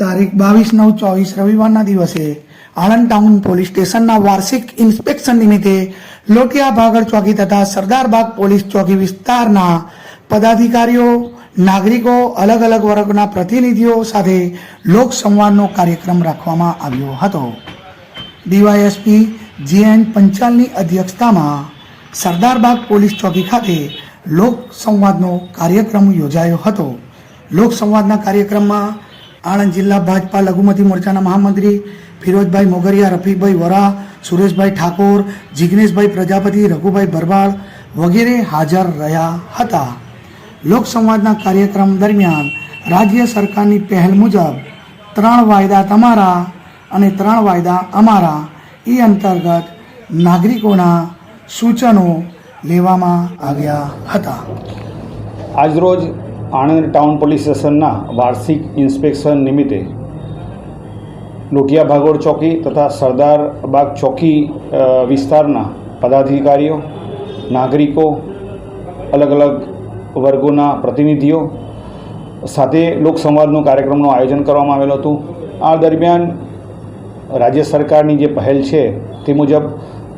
તારીખ બાવીસ નવ ચોવીસ રવિવારના દિવસે આણંદ ટાઉન પોલીસ સ્ટેશનના વાર્ષિક ઇન્સ્પેક્શન નિમિત્તે લોટિયા ભાગળ ચોકી તથા સરદારબાગ પોલીસ ચોકી વિસ્તારના પદાધિકારીઓ, નાગરિકો અલગ અલગ વર્ગના પ્રતિનિધિઓ સાથે લોક સંવાદનો કાર્યક્રમ રાખવામાં આવ્યો હતો. ડીવાયએસપી જીએન પંચાલની અધ્યક્ષતામાં સરદારબાગ પોલીસ ચોકી ખાતે લોક સંવાદનો કાર્યક્રમ યોજાયો હતો. લોક સંવાદના કાર્યક્રમમાં આણંદ જિલ્લા ભાજપા લઘુમતી મોરચાના મહામંત્રી ફિરોજભાઈ મોગરિયા, રફીકભાઈ વરા, સુરેશભાઈ ઠાકોર, જિગ્નેશભાઈ પ્રજાપતિ, રઘુભાઈ ભરવાડ વગેરે હાજર રહ્યા હતા. લોકસંવાદના કાર્યક્રમ દરમિયાન રાજ્ય સરકારની પહેલ મુજબ ત્રણ વાયદા તમારા અને ત્રણ વાયદા અમારા. એ અંતર્ગત નાગરિકોના સૂચનો લેવામાં આવ્યા હતા. આજરોજ આણંદ ટાઉન પોલીસ સ્ટેશનના વાર્ષિક ઇન્સ્પેક્શન નિમિત્તે લોટિયા ભાગોળ ચોકી તથા સરદાર બાગ ચોકી વિસ્તારના પદાધિકારીઓ, નાગરિકો, અલગ અલગ વર્ગોના પ્રતિનિધિઓ સાથે લોકસંવાદનું કાર્યક્રમનું આયોજન કરવામાં આવેલું હતું. આ દરમિયાન રાજ્ય સરકારની જે પહેલ છે તે મુજબ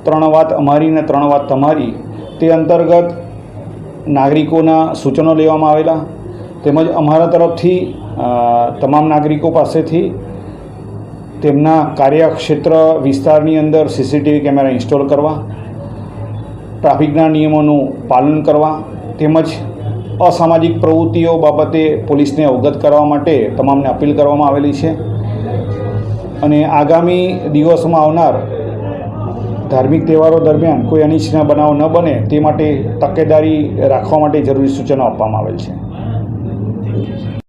ત્રણ વાત અમારી ને ત્રણ વાત તમારી તે અંતર્ગત નાગરિકોના સૂચનો લેવામાં આવેલા. તેમજ અમારા તરફથી તમામ નાગરિકો પાસેથી તેમના કાર્યક્ષેત્ર વિસ્તારની અંદર સીસીટીવી કેમેરા ઇન્સ્ટોલ કરવા ટ્રાફિકના નિયમોનું પાલન કરવા, તેમજ અસામાજિક પ્રવૃત્તિઓ બાબતે પોલીસને અવગત કરવા માટે તમામને અપીલ કરવામાં આવેલી છે. અને આગામી દિવસોમાં આવનાર ધાર્મિક તહેવારો દરમિયાન કોઈ અનિચ્છના બનાવ ન બને તે માટે તકેદારી રાખવા માટે જરૂરી સૂચનો આપવામાં આવેલ છે. languages.